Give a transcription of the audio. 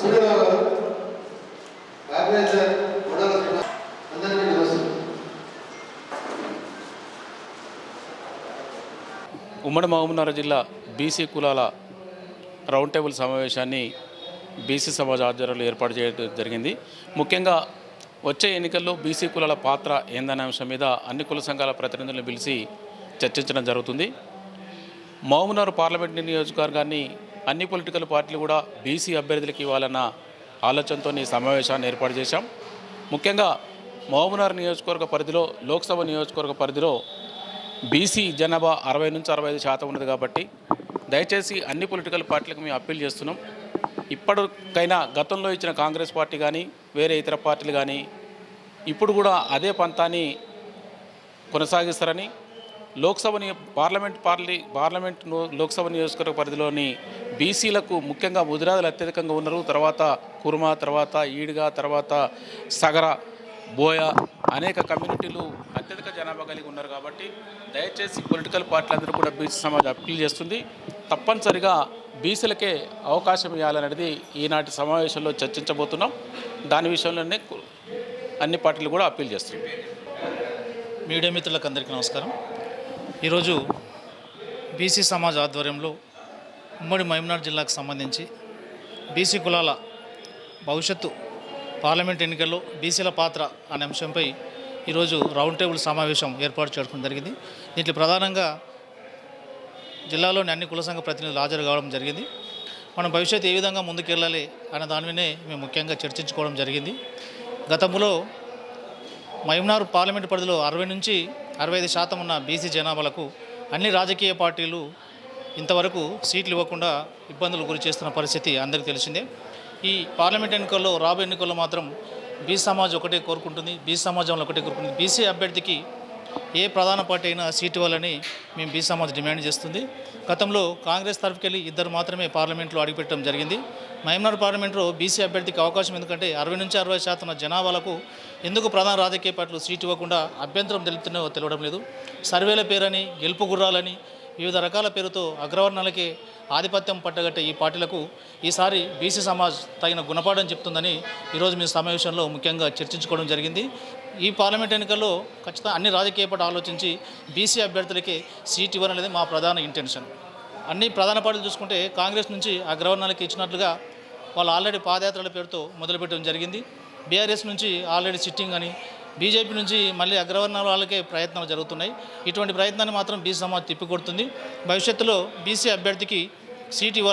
సూర్యరావు గారు అందరికీ నమస్తే ఉమ్మడి మహబూబ్నగర్ జిల్లా బీసీ కులాల రౌండ్ టేబుల్ సమావేశాన్ని బీసీ సమాజ ఆధ్వర్యంలో ఏర్పాటు చేయడం జరిగింది. ముఖ్యంగా వచ్చే ఎన్నికల్లో బీసీ కులాల పాత్ర ఏందనే అంశం మీద అన్ని కుల సంఘాల ప్రతినిధులను పిలిచి చర్చించడం జరుగుతుంది. మహబూబ్నగర్ పార్లమెంట్ నియోజకవర్గాన్ని అన్ని పొలిటికల్ పార్టీలు కూడా బీసీ అభ్యర్థులకు ఇవ్వాలన్న ఆలోచనతో ఈ సమావేశాన్ని ఏర్పాటు చేశాం. ముఖ్యంగా మహబూబ్నగర్ నియోజకవర్గ పరిధిలో లోక్సభ నియోజకవర్గ పరిధిలో బీసీ జనాభా అరవై నుంచి అరవై ఐదు శాతం ఉన్నది కాబట్టి దయచేసి అన్ని పొలిటికల్ పార్టీలకు మేము అప్పీల్ చేస్తున్నాం. ఇప్పటికైనా గతంలో ఇచ్చిన కాంగ్రెస్ పార్టీ కానీ వేరే ఇతర పార్టీలు కానీ ఇప్పుడు కూడా అదే పంతాన్ని కొనసాగిస్తారని లోక్సభ నియో పార్లమెంట్ పార్లీ పార్లమెంట్ లోక్సభ నియోజకవర్గ పరిధిలోని బీసీలకు ముఖ్యంగా ముదిరాదులు అత్యధికంగా ఉన్నారు. తర్వాత కుర్మ తర్వాత ఈడ్గా తర్వాత సగర బోయ అనేక కమ్యూనిటీలు అత్యధిక జనాభా కలిగి ఉన్నారు కాబట్టి దయచేసి పొలిటికల్ పార్టీలందరూ కూడా బీసీ సమాజం అప్పీల్ చేస్తుంది. తప్పనిసరిగా బీసీలకే అవకాశం ఇవ్వాలనేది ఈనాటి సమావేశంలో చర్చించబోతున్నాం. దాని విషయంలోనే అన్ని పార్టీలు కూడా అప్పీల్ చేస్తున్నాం మీడియా మిత్రులకు అందరికీ నమస్కారం. ఈరోజు బీసీ సమాజ్ ఆధ్వర్యంలో ఉమ్మడి మహబూబ్నగర్ జిల్లాకు సంబంధించి బీసీ కులాల భవిష్యత్తు పార్లమెంట్ ఎన్నికల్లో బీసీల పాత్ర అనే అంశంపై ఈరోజు రౌండ్ టేబుల్ సమావేశం ఏర్పాటు చేయడం జరిగింది. దీంట్లో ప్రధానంగా జిల్లాలోని అన్ని కుల సంఘ ప్రతినిధులు హాజరు కావడం జరిగింది. మనం భవిష్యత్తు ఏ విధంగా ముందుకెళ్ళాలి అనే దాని మేము ముఖ్యంగా చర్చించుకోవడం జరిగింది. గతంలో మహబూబ్నగర్ పార్లమెంటు పరిధిలో అరవై నుంచి అరవై ఐదు శాతం ఉన్న బీసీ జనాభాలకు అన్ని రాజకీయ పార్టీలు ఇంతవరకు సీట్లు ఇవ్వకుండా ఇబ్బందులు గురి చేస్తున్న పరిస్థితి అందరికీ తెలిసిందే. ఈ పార్లమెంట్ ఎన్నికల్లో రాబోయే ఎన్నికల్లో మాత్రం బీసీ సమాజ్ ఒకటే కోరుకుంటుంది బీసీ సమాజంలో ఒకటే కోరుకుంటుంది. బీసీ అభ్యర్థికి ఏ ప్రధాన పార్టీ అయినా సీటు ఇవ్వాలని మేము బీ సమాజ్ డిమాండ్ చేస్తుంది. గతంలో కాంగ్రెస్ తరఫుకెళ్ళి ఇద్దరు మాత్రమే పార్లమెంట్లో అడుగుపెట్టడం జరిగింది. మహమ్నార్ పార్లమెంట్లో బీసీ అభ్యర్థికి అవకాశం ఎందుకంటే అరవై నుంచి అరవై శాతం జనాభాలకు ఎందుకు ప్రధాన రాజకీయ పార్టీలు సీటు ఇవ్వకుండా అభ్యంతరం తెలుపుతున్నాయో తెలియడం లేదు. సర్వేల పేరని గెలుపు గుర్రాలని వివిధ రకాల పేరుతో అగ్రవర్ణాలకే ఆధిపత్యం పట్టగట్టే ఈ పార్టీలకు ఈసారి బీసీ సమాజ్ తగిన గుణపాఠం చెప్తుందని ఈరోజు మీ సమావేశంలో ముఖ్యంగా చర్చించుకోవడం జరిగింది. ఈ పార్లమెంట్ ఎన్నికల్లో ఖచ్చితంగా అన్ని రాజకీయ పార్టీ ఆలోచించి బీసీ అభ్యర్థులకే సీట్ ఇవ్వాలనేది మా ప్రధాన ఇంటెన్షన్. అన్ని ప్రధాన పార్టీలు చూసుకుంటే కాంగ్రెస్ నుంచి అగ్రవర్ణాలకి ఇచ్చినట్లుగా వాళ్ళు ఆల్రెడీ పాదయాత్రల పేరుతో మొదలుపెట్టడం జరిగింది. బీఆర్ఎస్ నుంచి ఆల్రెడీ సిట్టింగ్ అని బీజేపీ నుంచి మళ్ళీ అగ్రవర్ణాల వాళ్ళకే ప్రయత్నాలు జరుగుతున్నాయి. ఇటువంటి ప్రయత్నాన్ని మాత్రం బీసీ సమాజ్ తిప్పికొడుతుంది. భవిష్యత్తులో బీసీ అభ్యర్థికి సీట్ ఇవ్వాలి